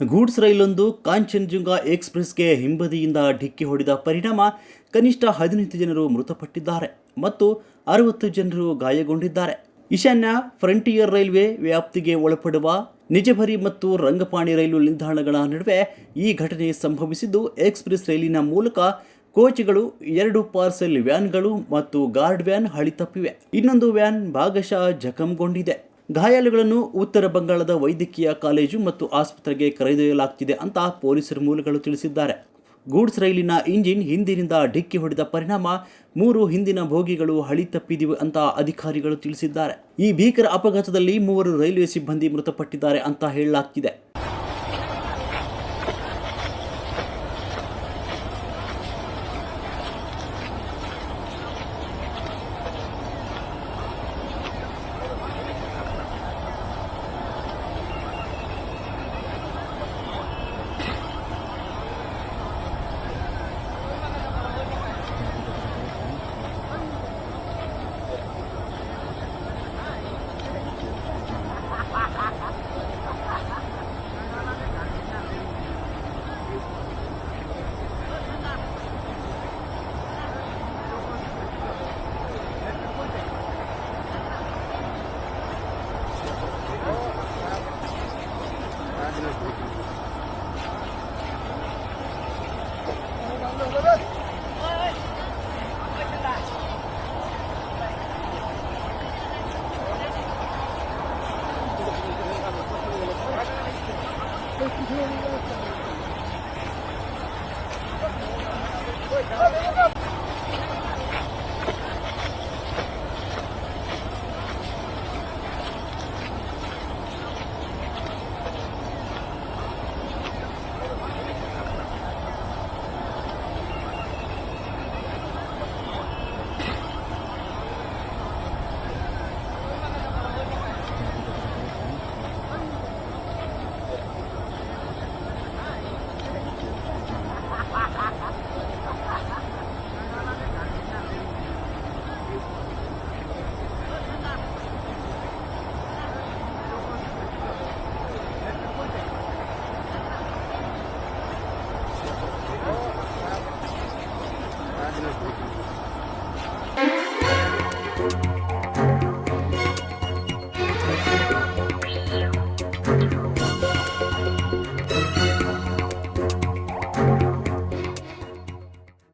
Goods ರೈಲೊಂದು Kanchenjunga ಎಕ್ಸ್ಪ್ರೆಸ್ಗೆ ಹಿಂಬದಿಯಿಂದ ಡಿಕ್ಕಿ ಹೊಡೆದ ಪರಿಣಾಮ ಕನಿಷ್ಠ ಹದಿನೈದು ಜನರು ಮೃತಪಟ್ಟಿದ್ದಾರೆ ಮತ್ತು ಅರವತ್ತು ಜನರು ಗಾಯಗೊಂಡಿದ್ದಾರೆ. ಈಶಾನ್ಯ ಫ್ರಂಟಿಯರ್ ರೈಲ್ವೆ ವ್ಯಾಪ್ತಿಗೆ ಒಳಪಡುವ ನಿಜಭರಿ ಮತ್ತು ರಂಗಪಾಣಿ ರೈಲು ನಿಲ್ದಾಣಗಳ ನಡುವೆ ಈ ಘಟನೆ ಸಂಭವಿಸಿದ್ದು ಎಕ್ಸ್ಪ್ರೆಸ್ ರೈಲಿನ ಮೂಲಕ ಕೋಚ್ಗಳು ಎರಡು ಪಾರ್ಸೆಲ್ ವ್ಯಾನ್ಗಳು ಮತ್ತು ಗಾರ್ಡ್ ವ್ಯಾನ್ ಹಳಿ ತಪ್ಪಿವೆ. ಇನ್ನೊಂದು ವ್ಯಾನ್ ಭಾಗಶಃ ಜಖಂಗೊಂಡಿದೆ. ಗಾಯಾಳುಗಳನ್ನು ಉತ್ತರ ಬಂಗಾಳದ ವೈದ್ಯಕೀಯ ಕಾಲೇಜು ಮತ್ತು ಆಸ್ಪತ್ರೆಗೆ ಕರೆದೊಯ್ಯಲಾಗ್ತಿದೆ ಅಂತ ಪೊಲೀಸರ ಮೂಲಗಳು ತಿಳಿಸಿದ್ದಾರೆ. ಗೂಡ್ಸ್ ರೈಲಿನ ಇಂಜಿನ್ ಹಿಂದಿನಿಂದ ಡಿಕ್ಕಿ ಹೊಡೆದ ಪರಿಣಾಮ ಮೂರು ಹಿಂದಿನ ಭೋಗಿಗಳು ಹಳಿ ತಪ್ಪಿದಿವೆ ಅಂತ ಅಧಿಕಾರಿಗಳು ತಿಳಿಸಿದ್ದಾರೆ. ಈ ಭೀಕರ ಅಪಘಾತದಲ್ಲಿ ಮೂವರು ರೈಲ್ವೆ ಸಿಬ್ಬಂದಿ ಮೃತಪಟ್ಟಿದ್ದಾರೆ ಅಂತ ಹೇಳಲಾಗ್ತಿದೆ. thương